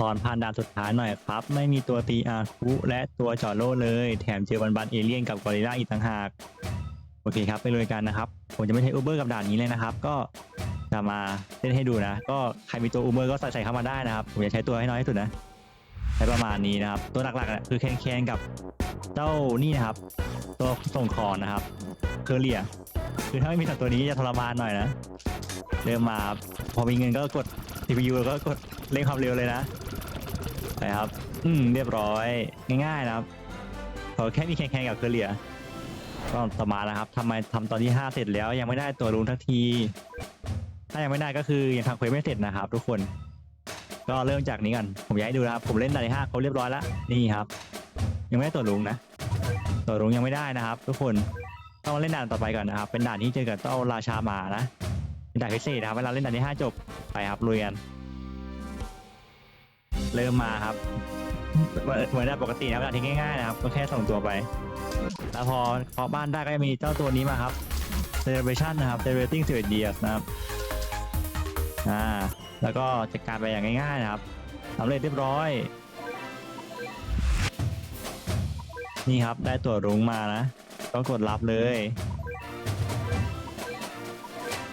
ตอนผ่านด่านสุดท้ายหน่อยครับ ไม่มีตัวตีอาคุและตัวจอโลเลย แถมเจอบันบันเอเลี่ยนกับกอริลลาอีกต่างหาก โอเคครับ ไปเลยกันนะครับ ผมจะไม่ใช้อูเบอร์กับด่านนี้เลยนะครับ ก็จะมาเล่นให้ดูนะ ก็ใครมีตัวอูเบอร์ก็ใส่ใส่เข้ามาได้นะครับ ผมจะใช้ตัวให้น้อยที่สุดนะ ใช้ประมาณนี้นะครับ ตัวหลักๆนะคือแคนแคนกับเจ้านี่นะครับ ตัวส่งของนะครับ เคอเรีย คือถ้าไม่มีตัวนี้จะทรมานหน่อยนะ เริ่มมาพอมีเงินก็กด CPU แล้วก็กดเร่งความเร็วเลยนะ ไปครับ อืม เรียบร้อย ง่ายๆนะครับขอแค่มีแข่งๆกับเคอเรียก็ต่อมานะครับทำไมทำตอนที่ 5 เสร็จแล้วยังไม่ได้ตัวลุงทักที ถ้ายังไม่ได้ก็คือยังทำเควสไม่เสร็จนะครับ ทุกคน ก็เริ่มจากนี้กันผมอยากให้ดูนะครับ ผมเล่นด่านที่ห้าเขาเรียบร้อยแล้วนี่ครับ ยังไม่ได้ตัวลุงนะ ตัวลุงยังไม่ได้นะครับ ทุกคนต้องเล่นด่านต่อไปก่อนนะครับ เป็นด่านที่เจอกับเจ้าราชาหมานะเป็นด่านพิเศษนะครับเวลาเล่นด่านที่ห้าจบไปครับลุยกัน เริ่มมาครับ เหมือนเหมือนด่านปกตินะครับด่าที่ง่ายๆนะครับก็แค่ส่งตัวไป แล้วพอเคาะบ้านได้ก็จะมีเจ้าตัวนี้มาครับ celebration นะครับ celebrating 11 years นะครับอ่าแล้วก็จัดการไปอย่างง่ายๆนะครับสำเร็จเรียบร้อย นี่ครับได้ตัวรุ้งมานะ ก็กดรับเลย